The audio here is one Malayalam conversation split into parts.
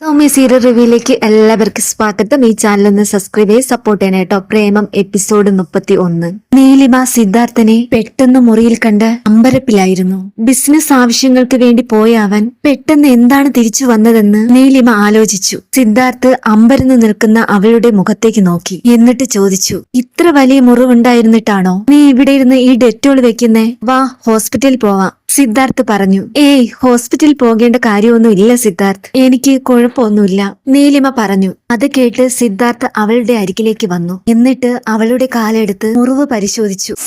സൗമ്യ സീരിയൽ റിവ്യൂയിലേക്ക് എല്ലാവർക്കും സ്വാഗതം. ഈ ചാനൽ ഒന്ന് സബ്സ്ക്രൈബ് ചെയ്ത് സപ്പോർട്ട് ചെയ്യണം കേട്ടോ പ്രേമം എപ്പിസോഡ് മുപ്പത്തി ഒന്ന് നീലിമ സിദ്ധാർത്ഥനെ പെട്ടെന്ന് മുറിയിൽ കണ്ട് അമ്പരപ്പിലായിരുന്നു. ബിസിനസ് ആവശ്യങ്ങൾക്ക് വേണ്ടി പോയ അവൻ പെട്ടെന്ന് എന്താണ് തിരിച്ചു വന്നതെന്ന് നീലിമ ആലോചിച്ചു. സിദ്ധാർത്ഥ് അമ്പരന്ന് നിൽക്കുന്ന അവളുടെ മുഖത്തേക്ക് നോക്കി. എന്നിട്ട് ചോദിച്ചു ഇത്ര വലിയ മുറിവുണ്ടായിരുന്നിട്ടാണോ? നീ ഇവിടെ ഇരുന്ന് ഈ ഡെറ്റോൾ വെക്കുന്നേ? വാ ഹോസ്പിറ്റലിൽ പോവാം. സിദ്ധാർത്ഥ് പറഞ്ഞു ഏയ് ഹോസ്പിറ്റലിൽ പോകേണ്ട കാര്യമൊന്നും ഇല്ല സിദ്ധാർത്ഥ്. എനിക്ക് കുഴപ്പമൊന്നുമില്ല. നീലിമ പറഞ്ഞു അത് കേട്ട് സിദ്ധാർത്ഥ് അവളുടെ അരികിലേക്ക് വന്നു. എന്നിട്ട് അവളുടെ കാലെടുത്ത് മുറിവ് പരിശോധിച്ചു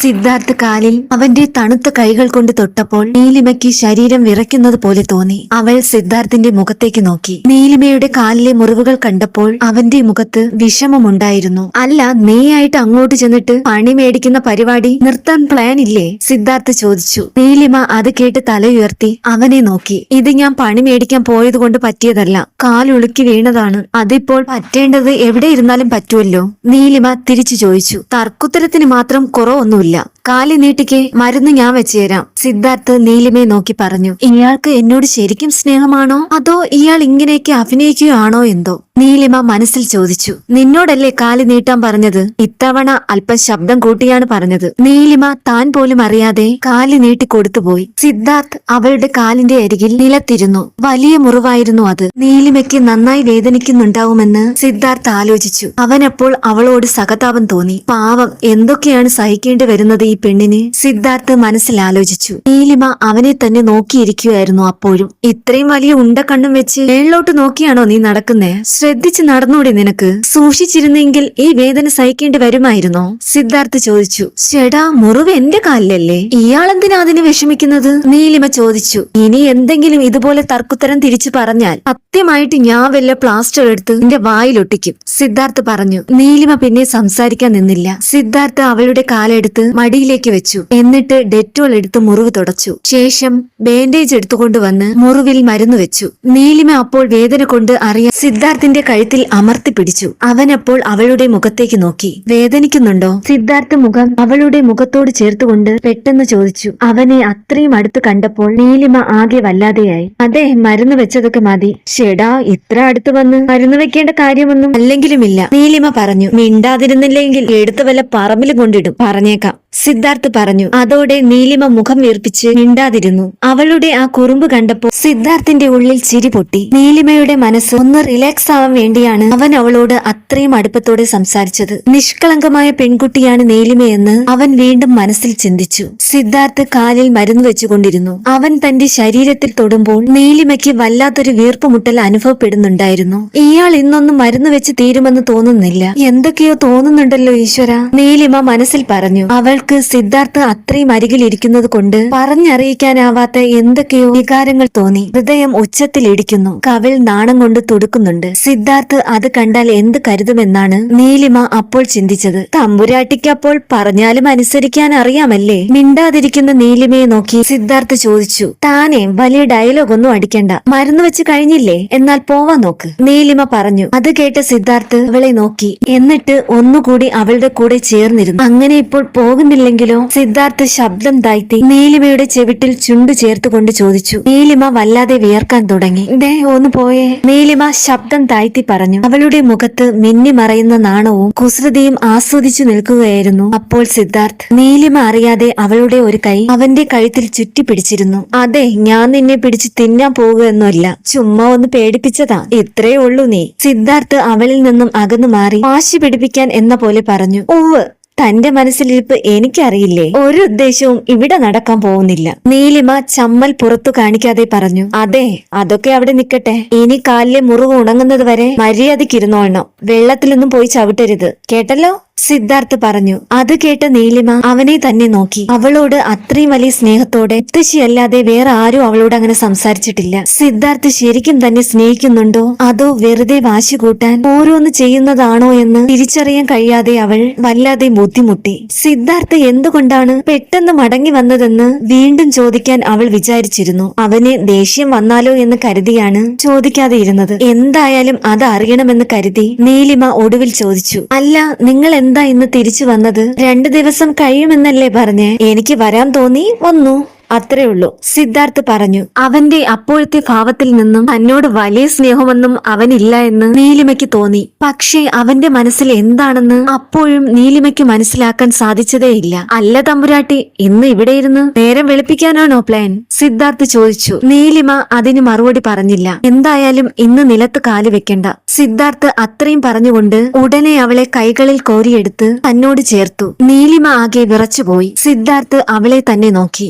സിദ്ധാർത്ഥ് കാലിൽ അവന്റെ തണുത്ത കൈകൾ കൊണ്ട് തൊട്ടപ്പോൾ നീലിമയ്ക്ക് ശരീരം വിറയ്ക്കുന്നത് പോലെ തോന്നി. അവൾ സിദ്ധാർത്ഥിന്റെ മുഖത്തേക്ക് നോക്കി. നീലിമയുടെ കാലിലെ മുറിവുകൾ കണ്ടപ്പോൾ അവന്റെ മുഖത്ത് വിഷമമുണ്ടായിരുന്നു. അല്ല നീയായിട്ട് അങ്ങോട്ട് ചെന്നിട്ട് പണി മേടിക്കുന്ന പരിപാടി നിർത്താൻ പ്ലാൻ ഇല്ലേ? സിദ്ധാർത്ഥ് ചോദിച്ചു. നീലിമ അത് കേട്ട് തലയുയർത്തി അവനെ നോക്കി. ഇത് ഞാൻ പണി മേടിക്കാൻ പോയത് കൊണ്ട് പറ്റിയതല്ല. കാലുളുക്കി വീണതാണ്. അതിപ്പോൾ പറ്റേണ്ടത് എവിടെ ഇരുന്നാലും പറ്റുമല്ലോ? നീലിമ തിരിച്ചു ചോദിച്ചു. തർക്കുത്തരത്തിന് മാത്രം കുറവൊന്നുമില്ല. കാലി നീട്ടിക്ക് മരുന്ന് ഞാൻ വെച്ചു തരാം. സിദ്ധാർത്ഥ് നീലിമയെ നോക്കി പറഞ്ഞു. ഇയാൾക്ക് എന്നോട് ശരിക്കും സ്നേഹമാണോ? അതോ ഇയാൾ ഇങ്ങനെയൊക്കെ അഭിനയിക്കുകയാണോ എന്തോ? നീലിമ മനസ്സിൽ ചോദിച്ചു നിന്നോടല്ലേ കാലി നീട്ടാൻ പറഞ്ഞത്? ഇത്തവണ അല്പം ശബ്ദം കൂട്ടിയാണ് പറഞ്ഞത്. നീലിമ താൻ പോലും അറിയാതെ കാലി നീട്ടി കൊടുത്തുപോയി സിദ്ധാർത്ഥ് അവളുടെ കാലിന്റെ അരികിൽ നിലത്തിരുന്നു. വലിയ മുറിവായിരുന്നു അത്. നീലിമയ്ക്ക് നന്നായി വേദനിക്കുന്നുണ്ടാവുമെന്ന് സിദ്ധാർത്ഥ് ആലോചിച്ചു. അവനപ്പോൾ അവളോട് സഹതാപം തോന്നി. പാവം എന്തൊക്കെയാണ് സഹിക്കേണ്ടി വരുന്നത് ഈ പെണ്ണിന്? സിദ്ധാർത്ഥ് മനസ്സിലാലോചിച്ചു നീലിമ അവനെ തന്നെ നോക്കിയിരിക്കുകയായിരുന്നു അപ്പോഴും. ഇത്രയും വലിയ ഉണ്ടക്കണ്ണും വെച്ച് മേളിലോട്ട് നോക്കിയാണോ നീ നടക്കുന്നേ? ശ്രദ്ധിച്ച് നടന്നൂടെ നിനക്ക്. സൂക്ഷിച്ചിരുന്നെങ്കിൽ ഈ വേദന സഹിക്കേണ്ടി വരുമായിരുന്നോ? സിദ്ധാർത്ഥ് ചോദിച്ചു. ചേടാ മുറിവ് എന്റെ കാലിലല്ലേ? ഇയാളെന്തിനാ അതിന് വിഷമിക്കുന്നത്? നീലിമ ചോദിച്ചു. ഇനി എന്തെങ്കിലും ഇതുപോലെ തർക്കുത്തരം തിരിച്ചു പറഞ്ഞാൽ സത്യമായിട്ട് ഞാൻ വല്ല പ്ലാസ്റ്റർ എടുത്ത് നിന്റെ വായിലൊട്ടിക്കും. സിദ്ധാർത്ഥ് പറഞ്ഞു. നീലിമ പിന്നെ സംസാരിക്കാൻ നിന്നില്ല. സിദ്ധാർത്ഥ് അവളുടെ കാലെടുത്ത് മടിയിലേക്ക് വെച്ചു. എന്നിട്ട് ഡെറ്റോൾ എടുത്ത് മുറിവ് തുടച്ചു. ശേഷം ബാൻഡേജ് എടുത്തുകൊണ്ടുവന്ന് മുറിവിൽ മരുന്ന് വെച്ചു. നീലിമ അപ്പോൾ വേദന കൊണ്ട് അറിയാൻ സിദ്ധാർത്ഥിന്റെ കഴുത്തിൽ അമർത്തി പിടിച്ചു. അവനപ്പോൾ അവളുടെ മുഖത്തേക്ക് നോക്കി. വേദനിക്കുന്നുണ്ടോ? സിദ്ധാർത്ഥ മുഖം അവളുടെ മുഖത്തോട് ചേർത്തുകൊണ്ട് പെട്ടെന്ന് ചോദിച്ചു. അവനെ അത്രയും അടുത്ത് കണ്ടപ്പോൾ നീലിമ ആകെ വല്ലാതെയായി. അതെ മരുന്ന് വെച്ചതൊക്കെ മതി. ഷെടാ ഇത്ര അടുത്ത് വന്ന് മരുന്ന് വെക്കേണ്ട കാര്യമൊന്നും അല്ലെങ്കിലുമില്ല. നീലിമ പറഞ്ഞു മിണ്ടാതിരുന്നില്ലെങ്കിൽ എടുത്ത് വല്ല പറമ്പിലും കൊണ്ടിടും. പറഞ്ഞേക്കാം. സിദ്ധാർത്ഥ് പറഞ്ഞു. അതോടെ നീലിമ മുഖം വീർപ്പിച്ച് മിണ്ടാതിരുന്നു. അവളുടെ ആ കുറുമ്പ് കണ്ടപ്പോൾ സിദ്ധാർത്ഥിന്റെ ഉള്ളിൽ ചിരി പൊട്ടി. നീലിമയുടെ മനസ്സ് ഒന്ന് റിലാക്സ് ആവാൻ വേണ്ടിയാണ് അവൻ അവളോട് അത്രയും അടുപ്പത്തോടെ സംസാരിച്ചത്. നിഷ്കളങ്കമായ പെൺകുട്ടിയാണ് നീലിമയെന്ന് അവൻ വീണ്ടും മനസ്സിൽ ചിന്തിച്ചു. സിദ്ധാർത്ഥ് കാലിൽ മരുന്ന് വെച്ചുകൊണ്ടിരുന്നു. അവൻ തന്റെ ശരീരത്തിൽ തൊടുമ്പോൾ നീലിമയ്ക്ക് വല്ലാത്തൊരു വീർപ്പുമുട്ടൽ അനുഭവപ്പെടുന്നുണ്ടായിരുന്നു. ഇയാൾ ഇന്നൊന്നും മരുന്ന് വെച്ച് തീരുമെന്ന് തോന്നുന്നില്ല. എന്തൊക്കെയോ തോന്നുന്നുണ്ടല്ലോ ഈശ്വര. നീലിമ മനസ്സിൽ പറഞ്ഞു. അവൾക്ക് സിദ്ധാർത്ഥ അത്രയും അരികിൽ ഇരിക്കുന്നത് കൊണ്ട് പറഞ്ഞറിയിക്കാനാവാത്ത എന്തൊക്കെയോ വികാരങ്ങൾ തോന്നി. ഹൃദയം ഉച്ചത്തിൽ ഇടിക്കുന്നു. കവിൾ നാണം കൊണ്ട് തുടുക്കുന്നുണ്ട്. സിദ്ധാർത്ഥ് അത് കണ്ടാൽ എന്ത് കരുതുമെന്നാണ് നീലിമ അപ്പോൾ ചിന്തിച്ചത്. തമ്പുരാട്ടിക്ക് അപ്പോൾ പറഞ്ഞാലും അനുസരിക്കാൻ അറിയാമല്ലേ? മിണ്ടാതിരിക്കുന്ന നീലിമയെ നോക്കി സിദ്ധാർത്ഥ് ചോദിച്ചു. താനെ വലിയ ഡയലോഗ് ഒന്നും അടിക്കണ്ട. മരുന്ന് വെച്ച് കഴിഞ്ഞില്ലേ? എന്നാൽ പോവാൻ നോക്ക്. നീലിമ പറഞ്ഞു. അത് കേട്ട സിദ്ധാർത്ഥ് അവളെ നോക്കി. എന്നിട്ട് ഒന്നുകൂടി അവളുടെ കൂടെ ചേർന്നിരുന്നു. അങ്ങനെ ഇപ്പോൾ പോകുന്നില്ലെങ്കിലോ സിദ്ധാർത്ഥ് ശബ്ദം താഴ്ത്തി നീലിമയുടെ ചെവിട്ടിൽ ചുണ്ടു ചേർത്തുകൊണ്ട് ചോദിച്ചു. നീലിമ വല്ലാതെ വിയർക്കാൻ തുടങ്ങി. ദേ ഒന്ന് പോയേ. നീലിമ ശബ്ദം താഴ്ത്തി പറഞ്ഞു. അവളുടെ മുഖത്ത് മിന്നി മറയുന്ന നാണവും കുസൃതിയും ആസ്വദിച്ചു നിൽക്കുകയായിരുന്നു അപ്പോൾ സിദ്ധാർത്ഥ്. നീലിമ അറിയാതെ അവളുടെ ഒരു കൈ അവന്റെ കഴുത്തിൽ ചുറ്റി പിടിച്ചിരുന്നു അതെ ഞാൻ നിന്നെ പിടിച്ച് തിന്നാൻ പോകുകയെന്നല്ല ചുമ്മാ ഒന്ന് പേടിപ്പിച്ചതാ. ഇത്രേ ഉള്ളൂ നീ. സിദ്ധാർത്ഥ് അവളിൽ നിന്നും അകന്നു മാറി വാശി പിടിപ്പിക്കാൻ എന്ന പോലെ പറഞ്ഞു. ഓവ് തന്റെ മനസ്സിലിരിപ്പ് എനിക്കറിയില്ലേ? ഒരു ഉദ്ദേശവും ഇവിടെ നടക്കാൻ പോകുന്നില്ല. നീലിമ ചമ്മൽ പുറത്തു കാണിക്കാതെ പറഞ്ഞു അതെ അതൊക്കെ അവിടെ നിക്കട്ടെ. ഇനി കാലിലെ മുറിവ് ഉണങ്ങുന്നത് വരെ മര്യാദക്കിരുന്നോളണം വെള്ളത്തിലൊന്നും പോയി ചവിട്ടരുത്. കേട്ടല്ലോ? സിദ്ധാർത്ഥ് പറഞ്ഞു. അത് കേട്ട നീലിമ അവനെ തന്നെ നോക്കി. അവളോട് അത്രയും വലിയ സ്നേഹത്തോടെ മുത്തശ്ശിയല്ലാതെ വേറെ ആരും അവളോട് അങ്ങനെ സംസാരിച്ചിട്ടില്ല. സിദ്ധാർത്ഥ് ശരിക്കും തന്നെ സ്നേഹിക്കുന്നുണ്ടോ? അതോ വെറുതെ വാശി കൂട്ടാൻ ഓരോന്ന് ചെയ്യുന്നതാണോ എന്ന് തിരിച്ചറിയാൻ കഴിയാതെ അവൾ വല്ലാതെ ബുദ്ധിമുട്ടി. സിദ്ധാർത്ഥ് എന്തുകൊണ്ടാണ് പെട്ടെന്ന് മടങ്ങി വന്നതെന്ന് വീണ്ടും ചോദിക്കാൻ അവൾ വിചാരിച്ചിരുന്നു. അവന് ദേഷ്യം വന്നാലോ എന്ന് കരുതിയാണ് ചോദിക്കാതെ ഇരുന്നത്. എന്തായാലും അത് അറിയണമെന്ന് കരുതി നീലിമ ഒടുവിൽ ചോദിച്ചു. അല്ല നിങ്ങൾ എന്താ ഇന്ന് തിരിച്ചു വന്നത്? രണ്ടു ദിവസം കഴിയുമെന്നല്ലേ പറഞ്ഞേ. എനിക്ക് വരാൻ തോന്നി വന്നു. അത്രേ ഉള്ളൂ. സിദ്ധാർത്ഥ് പറഞ്ഞു അവന്റെ അപ്പോഴത്തെ ഭാവത്തിൽ നിന്നും തന്നോട് വലിയ സ്നേഹമൊന്നും അവനില്ല എന്ന് നീലിമയ്ക്ക് തോന്നി. പക്ഷേ അവന്റെ മനസ്സിൽ എന്താണെന്ന് അപ്പോഴും നീലിമയ്ക്ക് മനസ്സിലാക്കാൻ സാധിച്ചതേയില്ല അല്ല തമ്പുരാട്ടി ഇന്ന് ഇവിടെ ഇരുന്ന് നേരം വെളുപ്പിക്കാനാണോ പ്ലാൻ സിദ്ധാർത്ഥ് ചോദിച്ചു. നീലിമ അതിന് മറുപടി പറഞ്ഞില്ല. എന്തായാലും ഇന്ന് നിലത്ത് കാൽ വെക്കണ്ട. സിദ്ധാർത്ഥ് അത്രയും പറഞ്ഞുകൊണ്ട് ഉടനെ അവളെ കൈകളിൽ കോരിയെടുത്ത് തന്നോട് ചേർത്തു. നീലിമ ആകെ വിറച്ചുപോയി. സിദ്ധാർത്ഥ് അവളെ തന്നെ നോക്കി.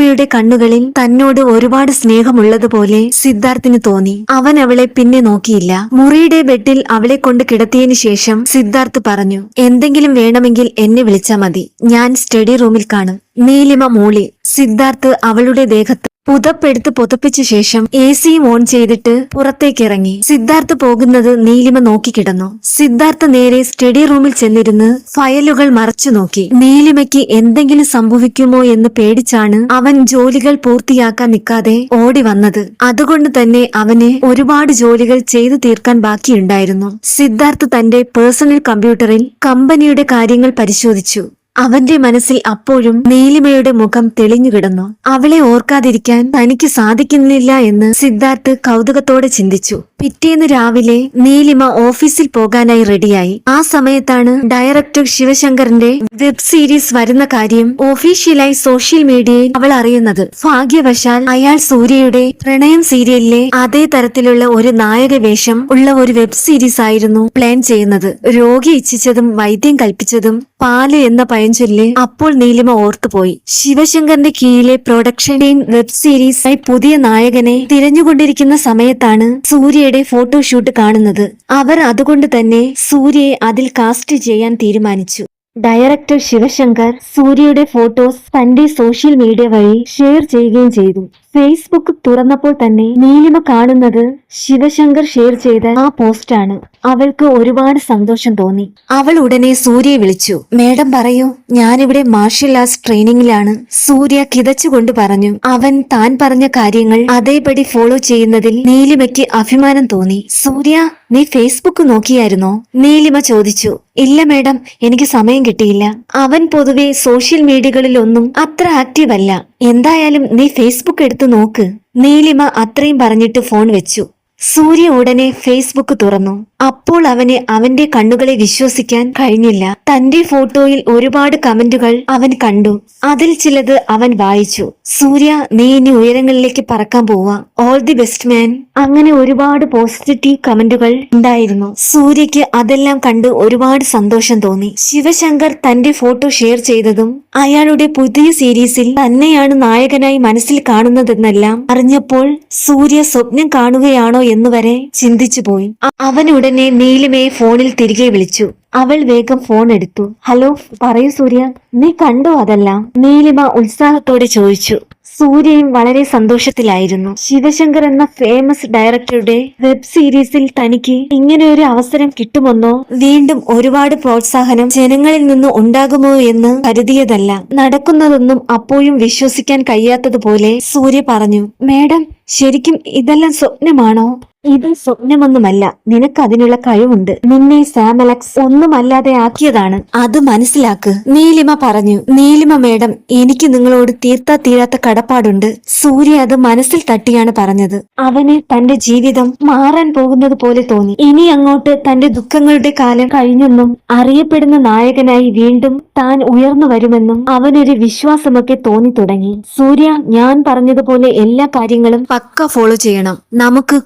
നീലിമയുടെ കണ്ണുകളിൽ തന്നോട് ഒരുപാട് സ്നേഹമുള്ളതുപോലെ സിദ്ധാർത്ഥിന് തോന്നി. അവൻ അവളെ പിന്നെ നോക്കിയില്ല. മുറിയുടെ ബെഡിൽ അവളെ കൊണ്ട് കിടത്തിയതിനു ശേഷം സിദ്ധാർത്ഥ് പറഞ്ഞു എന്തെങ്കിലും വേണമെങ്കിൽ എന്നെ വിളിച്ചാ മതി. ഞാൻ സ്റ്റഡി റൂമിൽ കാണും. നീലിമ മൂളി. സിദ്ധാർത്ഥ് അവളുടെ ദേഹത്ത് പുതപ്പെടുത്ത് പുതപ്പിച്ച ശേഷം എ സിയും ഓൺ ചെയ്തിട്ട് പുറത്തേക്കിറങ്ങി. സിദ്ധാർത്ഥ് പോകുന്നത് നീലിമ നോക്കിക്കിടന്നു സിദ്ധാർത്ഥ് നേരെ സ്റ്റഡി റൂമിൽ ചെന്നിരുന്ന് ഫയലുകൾ മറച്ചു നോക്കി. നീലിമയ്ക്ക് എന്തെങ്കിലും സംഭവിക്കുമോ എന്ന് പേടിച്ചാണ് അവൻ ജോലികൾ പൂർത്തിയാക്കാൻ നിൽക്കാതെ ഓടി വന്നത്. അതുകൊണ്ട് തന്നെ അവന് ഒരുപാട് ജോലികൾ ചെയ്തു തീർക്കാൻ ബാക്കിയുണ്ടായിരുന്നു. സിദ്ധാർത്ഥ് തന്റെ പേഴ്സണൽ കമ്പ്യൂട്ടറിൽ കമ്പനിയുടെ കാര്യങ്ങൾ പരിശോധിച്ചു. അവന്റെ മനസ്സിൽ അപ്പോഴും നീലിമയുടെ മുഖം തെളിഞ്ഞുകിടന്നു. അവളെ ഓർക്കാതിരിക്കാൻ തനിക്ക് സാധിക്കുന്നില്ല എന്ന് സിദ്ധാർത്ഥ് കൗതുകത്തോടെ ചിന്തിച്ചു. പിറ്റേന്ന് രാവിലെ നീലിമ ഓഫീസിൽ പോകാനായി റെഡിയായി. ആ സമയത്താണ് ഡയറക്ടർ ശിവശങ്കറിന്റെ വെബ് സീരീസ് വരുന്ന കാര്യം ഒഫീഷ്യലായി സോഷ്യൽ മീഡിയയിൽ അവൾ അറിയുന്നത്. ഭാഗ്യവശാൽ അയാൾ സൂര്യയുടെ പ്രണയം സീരിയലിലെ അതേ തരത്തിലുള്ള ഒരു നായക വേഷം ഉള്ള ഒരു വെബ് സീരീസ് ആയിരുന്നു പ്ലാൻ ചെയ്യുന്നത്. രോഗി ഇച്ഛിച്ചതും വൈദ്യം കൽപ്പിച്ചതും പാൽ എന്ന പഴഞ്ചൊല്ല് അപ്പോൾ നീലിമ ഓർത്തുപോയി ശിവശങ്കറിന്റെ കീഴിലെ പ്രൊഡക്ഷൻ വെബ് സീരീസായി പുതിയ നായകനെ തിരഞ്ഞുകൊണ്ടിരിക്കുന്ന സമയത്താണ് സൂര്യയുടെ ഫോട്ടോഷൂട്ട് കാണുന്നത്. അവർ അതുകൊണ്ട് തന്നെ സൂര്യയെ അതിൽ കാസ്റ്റ് ചെയ്യാൻ തീരുമാനിച്ചു. ഡയറക്ടർ ശിവശങ്കർ സൂര്യയുടെ ഫോട്ടോസ് തന്റെ സോഷ്യൽ മീഡിയ വഴി ഷെയർ ചെയ്യുകയും ചെയ്തു. ഫേസ്ബുക്ക് തുറന്നപ്പോൾ തന്നെ നീലിമ കാണുന്നത് ശിവശങ്കർ ഷെയർ ചെയ്ത ആ പോസ്റ്റാണ് അവൾക്ക് ഒരുപാട് സന്തോഷം തോന്നി. അവൾ ഉടനെ സൂര്യയെ വിളിച്ചു. മേഡം പറയൂ ഞാനിവിടെ മാർഷൽ ആർട്സ് ട്രെയിനിങ്ങിലാണ് സൂര്യ കിതച്ചുകൊണ്ട് പറഞ്ഞു. അവൻ താൻ പറഞ്ഞ കാര്യങ്ങൾ അതേപടി ഫോളോ ചെയ്യുന്നതിൽ നീലിമയ്ക്ക് അഭിമാനം തോന്നി. സൂര്യ നീ ഫേസ്ബുക്ക് നോക്കിയായിരുന്നോ? നീലിമ ചോദിച്ചു. ഇല്ല മേഡം എനിക്ക് സമയം കിട്ടിയില്ല. അവൻ പൊതുവെ സോഷ്യൽ മീഡിയകളിലൊന്നും അത്ര ആക്റ്റീവ് അല്ല. എന്തായാലും നീ ഫേസ്ബുക്ക് എടുത്തു നോക്ക്. നീലിമ അത്രയും പറഞ്ഞിട്ട് ഫോൺ വെച്ചു. സൂര്യ ഉടനെ ഫേസ്ബുക്ക് തുറന്നു. അപ്പോൾ അവന് അവന്റെ കണ്ണുകളെ വിശ്വസിക്കാൻ കഴിഞ്ഞില്ല. തന്റെ ഫോട്ടോയിൽ ഒരുപാട് കമന്റുകൾ അവൻ കണ്ടു. അതിൽ ചിലത് അവൻ വായിച്ചു. സൂര്യ നീ ഇനി ഉയരങ്ങളിലേക്ക് പറക്കാൻ പോവാ. ഓൾ ദി ബെസ്റ്റ് മാൻ അങ്ങനെ ഒരുപാട് പോസിറ്റീവ് കമന്റുകൾ ഉണ്ടായിരുന്നു. സൂര്യക്ക് അതെല്ലാം കണ്ട് ഒരുപാട് സന്തോഷം തോന്നി. ശിവശങ്കർ തന്റെ ഫോട്ടോ ഷെയർ ചെയ്തതും അയാളുടെ പുതിയ സീരീസിൽ തന്നെയാണ് നായകനായി മനസ്സിൽ കാണുന്നതെന്നെല്ലാം അറിഞ്ഞപ്പോൾ സൂര്യ സ്വപ്നം കാണുകയാണോ എന്ന് ചിന്തിച്ചുപോയി. ചിന്തിച്ചു പോയി അ- അവൻ ഉടനെ നീലിമയെ ഫോണിൽ തിരികെ വിളിച്ചു. അവൾ വേഗം ഫോൺ എടുത്തു. ഹലോ പറയൂ സൂര്യ. നീ കണ്ടോ അതെല്ലാം? നീലിമ ഉത്സാഹത്തോടെ ചോദിച്ചു. സൂര്യയും വളരെ സന്തോഷത്തിലായിരുന്നു. ശിവശങ്കർ എന്ന ഫേമസ് ഡയറക്ടറുടെ വെബ് സീരീസിൽ തനിക്ക് ഇങ്ങനെ ഒരു അവസരം കിട്ടുമെന്നോ വീണ്ടും ഒരുപാട് പ്രോത്സാഹനം ജനങ്ങളിൽ നിന്ന് ഉണ്ടാകുമോ എന്ന് കരുതിയതല്ല. നടക്കുന്നതൊന്നും അപ്പോഴും വിശ്വസിക്കാൻ കഴിയാത്തതുപോലെ സൂര്യ പറഞ്ഞു മേഡം ശരിക്കും ഇതെല്ലാം സ്വപ്നമാണോ? ഇത് സ്വപ്നമൊന്നുമല്ല. നിനക്ക് അതിനുള്ള കഴിവുണ്ട്. നിന്നെ സാമലക്സ് ഒന്നുമല്ലാതെ ആക്കിയതാണ്. അത് മനസ്സിലാക്ക്. നീലിമ പറഞ്ഞു നീലിമ മേഡം എനിക്ക് നിങ്ങളോട് തീർത്താ തീരാത്ത കടപ്പാടുണ്ട്. സൂര്യ അത് മനസ്സിൽ തട്ടിയാണ് പറഞ്ഞത്. അവന് തന്റെ ജീവിതം മാറാൻ പോകുന്നത് പോലെ തോന്നി. ഇനി അങ്ങോട്ട് തന്റെ ദുഃഖങ്ങളുടെ കാലം കഴിഞ്ഞെന്നും അറിയപ്പെടുന്ന നായകനായി വീണ്ടും താൻ ഉയർന്നു വരുമെന്നും അവനൊരു വിശ്വാസമൊക്കെ തോന്നി തുടങ്ങി. സൂര്യ ഞാൻ പറഞ്ഞതുപോലെ എല്ലാ കാര്യങ്ങളും പക്ക ഫോളോ ചെയ്യണം. നമുക്ക്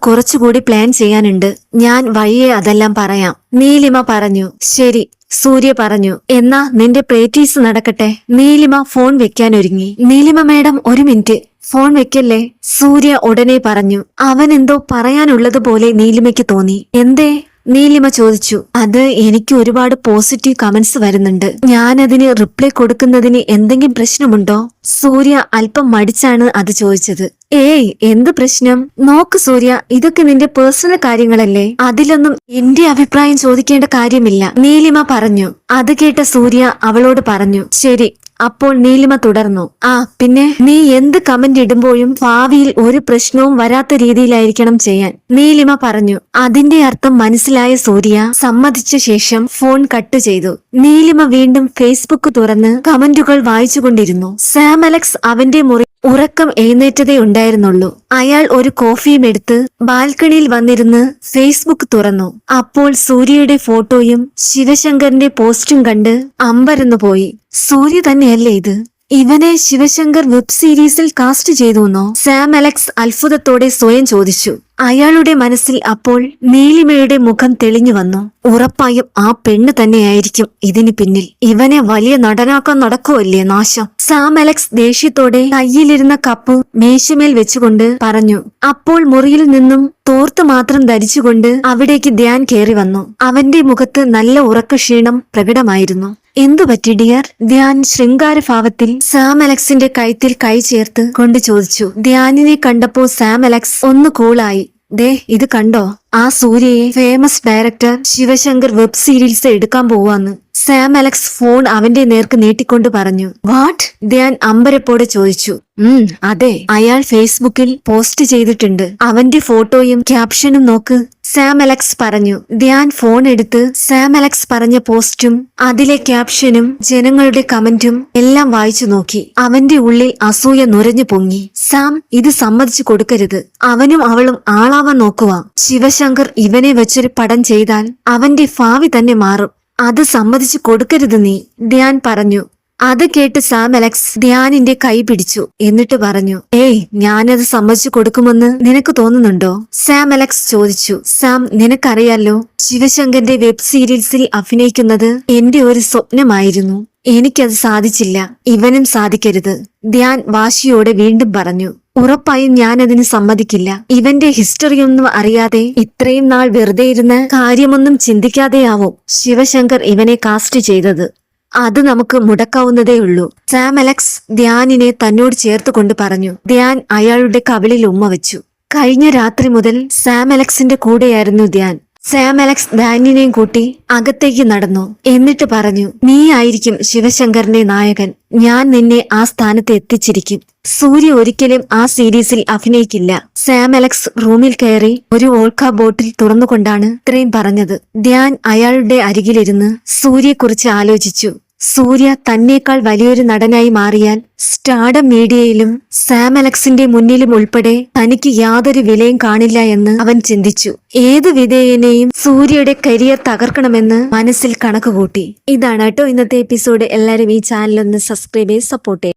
കുറച്ചുകൂടി പ്ലാൻ ചെയ്യാനുണ്ട്. ഞാൻ വഴിയെ അതെല്ലാം പറയാം. നീലിമ പറഞ്ഞു ശരി. സൂര്യ പറഞ്ഞു എന്നാ നിന്റെ പ്രേറ്റീസ് നടക്കട്ടെ. നീലിമ ഫോൺ വെക്കാൻ ഒരുങ്ങി. നീലിമ മേഡം ഒരു മിനിറ്റ്. ഫോൺ വെക്കല്ലേ? സൂര്യ ഉടനെ പറഞ്ഞു അവൻ എന്തോ പറയാനുള്ളതുപോലെ നീലിമയ്ക്ക് തോന്നി. എന്തേ? നീലിമ ചോദിച്ചു അത് എനിക്ക് ഒരുപാട് പോസിറ്റീവ് കമന്റ്സ് വരുന്നുണ്ട്. ഞാൻ അതിന് റിപ്ലൈ കൊടുക്കുന്നതിന് എന്തെങ്കിലും പ്രശ്നമുണ്ടോ? സൂര്യ അല്പം മടിച്ചാണ് അത് ചോദിച്ചത്. ഏയ് എന്ത് പ്രശ്നം? നോക്ക് സൂര്യ ഇതൊക്കെ നിന്റെ പേഴ്സണൽ കാര്യങ്ങളല്ലേ? അതിലൊന്നും എന്റെ അഭിപ്രായം ചോദിക്കേണ്ട കാര്യമില്ല. നീലിമ പറഞ്ഞു. അത് കേട്ട സൂര്യ അവളോട് പറഞ്ഞു ശരി അപ്പോൾ നീലിമ തുടർന്നു. ആ പിന്നെ നീ എന്ത് കമന്റ് ഇടുമ്പോഴും ഭാവിയിൽ ഒരു പ്രശ്നവും വരാത്ത രീതിയിലായിരിക്കണം ചെയ്യാൻ. നീലിമ പറഞ്ഞു. അതിന്റെ അർത്ഥം മനസ്സിലായ സൂര്യ സമ്മതിച്ച ശേഷം ഫോൺ കട്ട് ചെയ്തു. നീലിമ വീണ്ടും ഫേസ്ബുക്ക് തുറന്ന് കമന്റുകൾ വായിച്ചുകൊണ്ടിരുന്നു. സാം അലക്സ് അവന്റെ മുറി ഉറക്കം എഴുന്നേറ്റതേ ഉണ്ടായിരുന്നുള്ളൂ. അയാൾ ഒരു കോഫിയും എടുത്ത് ബാൽക്കണിയിൽ വന്നിരുന്ന് ഫേസ്ബുക്ക് തുറന്നു. അപ്പോൾ സൂര്യയുടെ ഫോട്ടോയും ശിവശങ്കറിന്റെ പോസ്റ്റും കണ്ട് അമ്പരന്നു പോയി. സൂര്യ തന്നെയല്ലേ ഇത്? ഇവനെ ശിവശങ്കർ വെബ് സീരീസിൽ കാസ്റ്റ് ചെയ്തുവെന്നോ സാം അലക്സ് അത്ഭുതത്തോടെ സ്വയം ചോദിച്ചു. അയാളുടെ മനസ്സിൽ അപ്പോൾ നീലിമയുടെ മുഖം തെളിഞ്ഞു വന്നു. ഉറപ്പായും ആ പെണ്ണ് തന്നെയായിരിക്കും ഇതിന് പിന്നിൽ. ഇവനെ വലിയ നടനാക്കാൻ നടക്കുമല്ലേ നാശം? സാം അലക്സ് ദേഷ്യത്തോടെ കയ്യിലിരുന്ന കപ്പ് മേശമേൽ വെച്ചുകൊണ്ട് പറഞ്ഞു അപ്പോൾ മുറിയിൽ നിന്നും തോർത്ത് മാത്രം ധരിച്ചുകൊണ്ട് അവിടേക്ക് ധ്യാൻ കയറി വന്നു. അവന്റെ മുഖത്ത് നല്ല ഉറക്കക്ഷീണം പ്രകടമായിരുന്നു. എന്തു പറ്റി ഡിയർ? ധ്യാൻ ശൃംഗാരഭാവത്തിൽ സാം അലക്സിന്റെ കൈത്തിൽ കൈ ചേർത്ത് കൊണ്ട് ചോദിച്ചു. ധ്യാനിനെ കണ്ടപ്പോ സാം അലക്സ് ഒന്ന് കൂളായി ദേ ഇത് കണ്ടോ? ആ സൂര്യയെ famous director Sivasankar web series എടുക്കാൻ പോവാന്ന്. സാം അലക്സ് ഫോൺ അവന്റെ നേർക്ക് നീട്ടിക്കൊണ്ട് പറഞ്ഞു വാട്ട്? ധ്യാൻ അമ്പരപ്പോടെ ചോദിച്ചു ഉം അതെ അയാൾ ഫേസ്ബുക്കിൽ പോസ്റ്റ് ചെയ്തിട്ടുണ്ട്. അവന്റെ ഫോട്ടോയും ക്യാപ്ഷനും നോക്ക്. സാം അലക്സ് പറഞ്ഞു ധ്യാൻ ഫോൺ എടുത്ത് സാം അലക്സ് പറഞ്ഞ പോസ്റ്റും അതിലെ ക്യാപ്ഷനും ജനങ്ങളുടെ കമന്റും എല്ലാം വായിച്ചു നോക്കി. അവന്റെ ഉള്ളിൽ അസൂയ നുരഞ്ഞു പൊങ്ങി. സാം ഇത് സമ്മതിച്ചു കൊടുക്കരുത്. അവനും അവളും ആളാവാൻ നോക്കുക ശിവശങ്കർ ഇവനെ വെച്ചൊരു പടം ചെയ്താൽ അവന്റെ ഭാവി തന്നെ മാറും. അത് സമ്മതിച്ചു കൊടുക്കരുത് നീ ധ്യാൻ പറഞ്ഞു. അത് കേട്ട് സാം അലക്സ് ധ്യാനിന്റെ കൈ പിടിച്ചു. എന്നിട്ട് പറഞ്ഞു ഏയ് ഞാനത് സമ്മതിച്ചു കൊടുക്കുമെന്ന് നിനക്ക് തോന്നുന്നുണ്ടോ? സാം അലക്സ് ചോദിച്ചു. സാം നിനക്കറിയാലോ ശിവശങ്കന്റെ വെബ് സീരീസിൽ അഭിനയിക്കുന്നത് എന്റെ ഒരു സ്വപ്നമായിരുന്നു. എനിക്കത് സാധിച്ചില്ല. ഇവനും സാധിക്കരുത്. ധ്യാൻ വാശിയോടെ വീണ്ടും പറഞ്ഞു. ഉറപ്പായും ഞാൻ സമ്മതിക്കില്ല. ഇവന്റെ ഹിസ്റ്ററിയൊന്നും അറിയാതെ ഇത്രയും നാൾ വെറുതെ ഇരുന്ന് കാര്യമൊന്നും ചിന്തിക്കാതെയാവും ശിവശങ്കർ ഇവനെ കാസ്റ്റ് ചെയ്തത്. അത് നമുക്ക് മുടക്കാവുന്നതേ ഉള്ളൂ. സാം അലക്സ് ധ്യാനിനെ തന്നോട് ചേർത്ത് കൊണ്ട് പറഞ്ഞു. ധ്യാൻ അയാളുടെ കവിളിൽ ഉമ്മ വെച്ചു. കഴിഞ്ഞ രാത്രി മുതൽ സാം അലക്സിന്റെ കൂടെയായിരുന്നു ധ്യാൻ. സാം അലക്സ് ധാന്യനെയും കൂട്ടി അകത്തേക്ക് നടന്നു. എന്നിട്ട് പറഞ്ഞു നീ ആയിരിക്കും ശിവശങ്കറിന്റെ നായകൻ. ഞാൻ നിന്നെ ആ സ്ഥാനത്ത് എത്തിച്ചിരിക്കും. സൂര്യ ഒരിക്കലും ആ സീരീസിൽ അഭിനയിക്കില്ല. സാം അലക്സ് റൂമിൽ കയറി ഒരു ഓൾക്ക ബോട്ടിൽ തുറന്നുകൊണ്ടാണ് ഇത്രയും പറഞ്ഞത്. ധ്യാൻ അയാളുടെ അരികിലിരുന്ന് സൂര്യയെക്കുറിച്ച് ആലോചിച്ചു. സൂര്യ തന്നേക്കാൾ വലിയൊരു നടനായി മാറിയാൽ സ്റ്റാർഡം മീഡിയയിലും സാം അലക്സിന്റെ മുന്നിലും ഉൾപ്പെടെ തനിക്ക് യാതൊരു വിലയും കാണില്ല എന്ന് അവൻ ചിന്തിച്ചു. ഏത് വിധേയനെയും സൂര്യയുടെ കരിയർ തകർക്കണമെന്ന് മനസ്സിൽ കണക്കുകൂട്ടി. ഇതാണ് കേട്ടോ ഇന്നത്തെ എപ്പിസോഡ്. എല്ലാവരും ഈ ചാനൽ ഒന്ന് സബ്സ്ക്രൈബ് ചെയ്ത് സപ്പോർട്ട് ചെയ്യും.